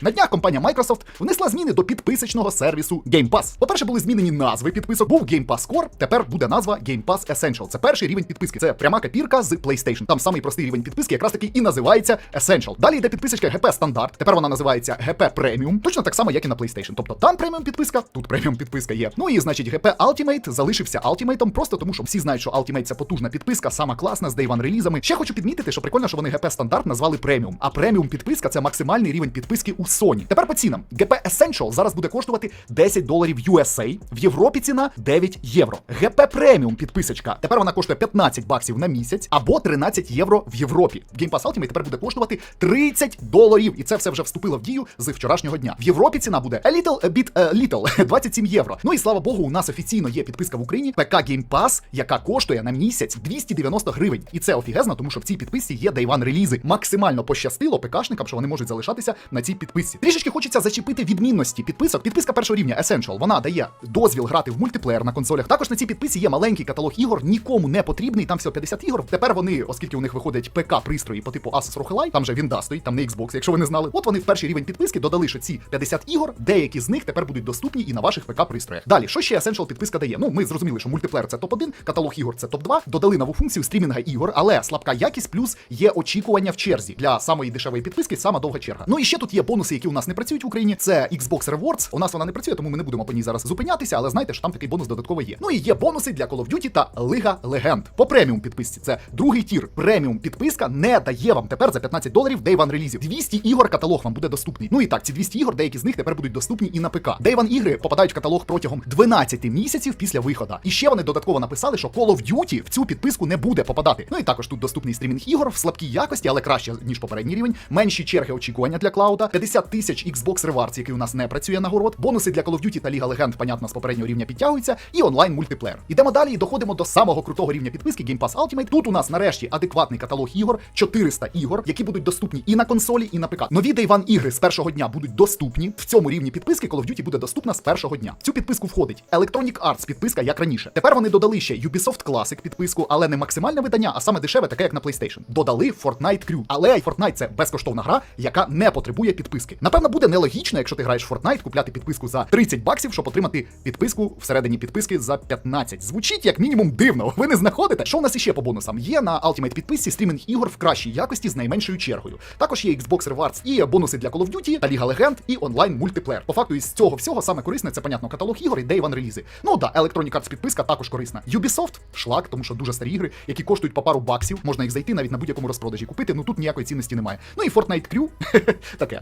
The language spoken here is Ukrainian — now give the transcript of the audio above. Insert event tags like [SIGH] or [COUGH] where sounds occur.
На днях компанія Microsoft внесла зміни до підписочного сервісу Game Pass. По-перше, були змінені назви підписок. Був Game Pass Core, тепер буде назва Game Pass Essential. Це перший рівень підписки. Це пряма копірка з PlayStation. Там самий простий рівень підписки, якраз таки і називається Essential. Далі йде підписочка GP Стандарт. Тепер вона називається GP Premium. Точно так само, як і на PlayStation. Тобто там преміум підписка, тут преміум підписка є. Ну і значить, GP Ultimate залишився Ultimate, просто тому, що всі знають, що Ultimate це потужна підписка, сама класна з One релізами. Ще хочу підмітити, що прикольно, що вони GP Стандарт назвали преміум. А преміум підписка це максимальний рівень підписки у Sony. Тепер по цінам. GP Essential зараз буде коштувати 10 доларів USA. В Європі ціна 9 євро. GP Premium підписочка. Тепер вона коштує 15 баксів на місяць або 13 євро в Європі. Game Pass Ultimate тепер буде коштувати 30 доларів. І це все вже вступило в дію з вчорашнього дня. В Європі ціна буде a little, a bit a little, [LAUGHS] 27 євро. Ну і слава Богу, у нас офіційно є підписка в Україні ПК Game Pass, яка коштує на місяць 290 гривень. І це офігезно, тому що в цій підписці є Day One релізи. Максимально пощастило ПКшникам, що вони можуть залишатися на цій підписці. Трішечки хочеться зачепити відмінності підписок. Підписка першого рівня Essential, вона дає дозвіл грати в мультиплеєр на консолях. Також на цій підписці є маленький каталог ігор, нікому не потрібний. Там всього 50 ігор. Тепер вони, оскільки у них виходять ПК пристрої по типу Asus ROG Ally, там же Windows стоїть, там не Xbox, якщо ви не знали. От вони в перший рівень підписки додали, що ці 50 ігор, деякі з них тепер будуть доступні і на ваших ПК пристроях. Далі, що ще Essential підписка дає? Ну, ми зрозуміли, що мультиплеєр це топ-1, каталог ігор це топ-2. Додали нову функцію стрімінга ігор, але слабка якість плюс є очікування в черзі для самої дешевої підписки, сама довга черга. Ну і ще тут є бонуси, які у нас не працюють в Україні. Це Xbox Rewards. У нас вона не працює, тому ми не будемо по ній зараз зупинятися, але знайте, що там такий бонус додатково є. Ну і є бонуси для Call of Duty та Лига Легенд. По преміум підписці. Це другий тір. Преміум підписка не дає вам тепер за 15 доларів Day One релізів. 200 ігор каталог вам буде доступний. Ну і так, ці 200 ігор, деякі з них тепер будуть доступні і на ПК. Day One ігри попадають в каталог протягом 12 місяців після виходу. І ще вони додатково написали, що Call of Duty в цю підписку не буде попадати. Ну і також тут доступний стрімінг ігор в слабкій якості, але краще ніж попередній рівень. Менші черги очікування для клауда, 50 тисяч Xbox Rewards, який у нас не працює нагород. Бонуси для Call of Duty та Ліга Легенд, понятно, з попереднього рівня підтягуються, і онлайн мультиплеєр. Ідемо далі і доходимо до самого крутого рівня підписки Game Pass Ultimate. Тут у нас нарешті адекватний каталог ігор, 400 ігор, які будуть доступні і на консолі, і на ПК. Нові Day One ігри з першого дня будуть доступні. В цьому рівні підписки Call of Duty буде доступна з першого дня. В цю підписку входить Electronic Arts підписка, як раніше. Тепер вони додали ще Ubisoft Classic підписку, але не максимальне видання, а саме дешеве, таке як на PlayStation. Додали Fortnite Crew. Але Fortnite це безкоштовна гра, яка не потребує підписки. Напевно, буде нелогічно, якщо ти граєш в Fortnite, купляти підписку за 30 баксів, щоб отримати підписку всередині підписки за 15. Звучить як мінімум дивно. Ви не знаходите? Що у нас іще по бонусам? Є на Ultimate підписці стрімінг ігор в кращій якості з найменшою чергою. Також є Xbox Rewards і бонуси для Call of Duty, та Ліга Легенд і онлайн мультиплеєр. По факту із цього всього саме корисне це понятно каталог ігор і Day One релізи. Ну да, Electronic Arts підписка також корисна. Ubisoft шлак, тому що дуже старі ігри, які коштують по пару баксів. Можна їх зайти навіть на будь-якому розпродажі купити. Ну тут ніякої цінності немає. Ну і Fortnite Crew [LAUGHS] таке.